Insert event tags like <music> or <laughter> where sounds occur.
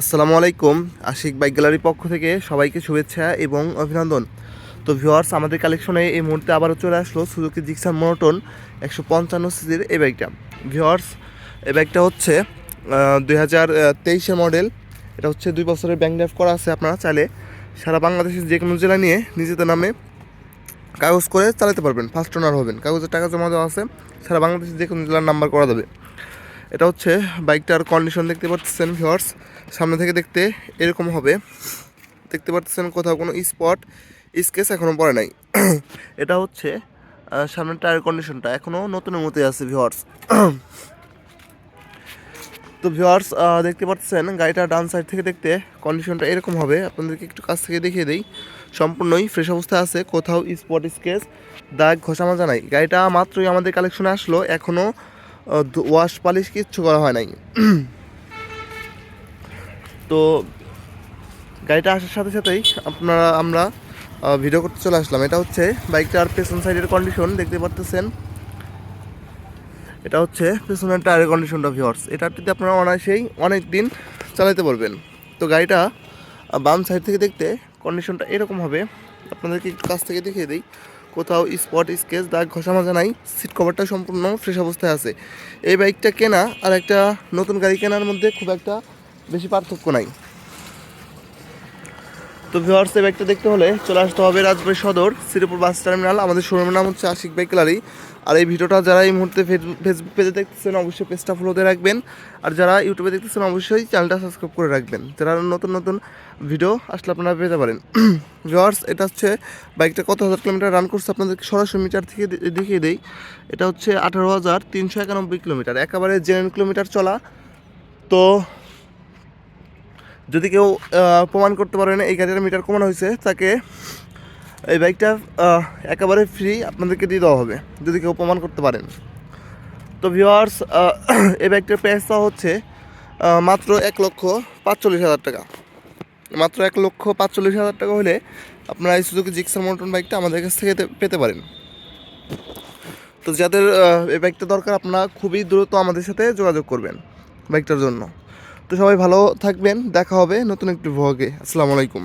আসসালামু আলাইকুম, আশিক বাইক গ্যালারির পক্ষ থেকে সবাইকে শুভেচ্ছা এবং অভিনন্দন। তো ভিউয়ার্স, আমাদের কালেকশনে এই মুহূর্তে আবারও চলে আসলো সুজুকি জিক্সার মোনোটন একশো পঞ্চান্ন সিসির এই বাইকটা। ভিউয়ার্স, এই বাইকটা হচ্ছে দুই হাজার তেইশের মডেল। এটা হচ্ছে দুই বছরের ব্যাংক ড্রাইভ করা আছে আপনারা চাইলে। সারা বাংলাদেশের যে কোনো জেলা নিয়ে নিজেদের নামে কাগজ করে চালাতে পারবেন। ফার্স্ট ওনার হবেন। কাগজের টাকা জমা দেওয়া আছে। সারা বাংলাদেশের যে কোনো জেলার নাম্বার করা যাবে। এটা হচ্ছে বাইকটার কন্ডিশন দেখতে পাচ্ছেন ভিউয়ার্স সামনে থেকে দেখতে এরকম হবে। দেখতে পাচ্ছেন কোথাও কোনো স্পট স্কেচ এখনও পড়ে নাই। <clears throat> এটা হচ্ছে সামনের টায়ার কন্ডিশনটা এখনও নতুনের মতোই আছে ভিউয়ার্স <clears throat> তো ভিউয়ার্স দেখতে পাচ্ছেন গাড়িটা ডান সাইড থেকে দেখতে কন্ডিশনটা এরকম হবে। আপনাদেরকে একটু কাছ থেকে দেখিয়ে দিই। সম্পূর্ণই ফ্রেশ অবস্থায় আছে, কোথাও স্পট স্কেচ দাগ ঘষা মাজা নাই। গাড়িটা মাত্রই আমাদের কালেকশনে আসলো। এখনও ওয়াশ পালিশ কিচ্ছু করা হয় নাই। <clears throat> তো গাড়িটা আসার সাথে সাথেই আপনারা, আমরা ভিডিও করতে চলে আসলাম। এটা হচ্ছে বাইকটার পেছন সাইডের কন্ডিশন দেখতে পারতেছেন? এটা হচ্ছে পেছনের টায়ারের কন্ডিশনটা ভিওর্স এটাতে আপনারা অনায়াসেই অনেক দিন চালাতে পারবেন। তো গাড়িটা বাম সাইড থেকে দেখতে কন্ডিশনটা এরকম হবে। আপনাদেরকে কাছ থেকে দেখিয়ে দিই। কোথাও স্পট, স্কেচ, দাগ ঘষা মাজা নাই সিট কভারটা সম্পূর্ণ ফ্রেশ অবস্থায় আছে। এই বাইকটা কেনা আর একটা নতুন গাড়ি কেনার মধ্যে খুব একটা বেশি পার্থক্য নাই। তো ভিওয়ার্স এই বাইকটা দেখতে হলে চলে আসতে হবে রাজবাড়ী সদর, শ্রীপুর বাস টার্মিনাল। আমাদের শোরুমের নাম হচ্ছে আশিক বাইক গ্যালারি। আর এই ভিডিওটা যারা এই মুহূর্তে ফেসবুক পেজে দেখতেছেন, অবশ্যই পেজটা ফলোতে রাখবেন। আর যারা ইউটিউবে দেখতেছেন, অবশ্যই চ্যানেলটা সাবস্ক্রাইব করে রাখবেন। যারা নতুন নতুন ভিডিও আসলে আপনারা পেতে পারেন। <clears throat> ভিওয়ার্স এটা হচ্ছে বাইকটা কত হাজার কিলোমিটার রান করছে আপনাদেরকে সরাসরি মিটার থেকে দেখিয়ে দেই। এটা হচ্ছে আঠারো হাজার তিনশো একানব্বই কিলোমিটার একেবারে জেনুইন কিলোমিটার চলা। তো যদি কেউ প্রমাণ করতে পারেন এই গাড়ির মিটার কমানো হয়েছে, তাকে এই বাইকটা একেবারে ফ্রি আপনাদেরকে দিয়ে দেওয়া হবে, যদি কেউ প্রমাণ করতে পারেন। তো ভিওয়ার্স এই বাইকটার প্রাইসটা হচ্ছে মাত্র এক লক্ষ পাঁচচল্লিশ হাজার টাকা। মাত্র এক লক্ষ পাঁচচল্লিশ হাজার টাকা হলে আপনারা এই সুযোগ জিক্সার মোটন বাইকটা আমাদের কাছ থেকে পেতে পারেন। তো যাদের এই বাইকটা দরকার, আপনারা খুবই দ্রুত আমাদের সাথে যোগাযোগ করবেন বাইকটার জন্য। তো সবাই ভালো থাকবেন দেখা হবে নতুন একটি ভ্লগে আসসালামু আলাইকুম।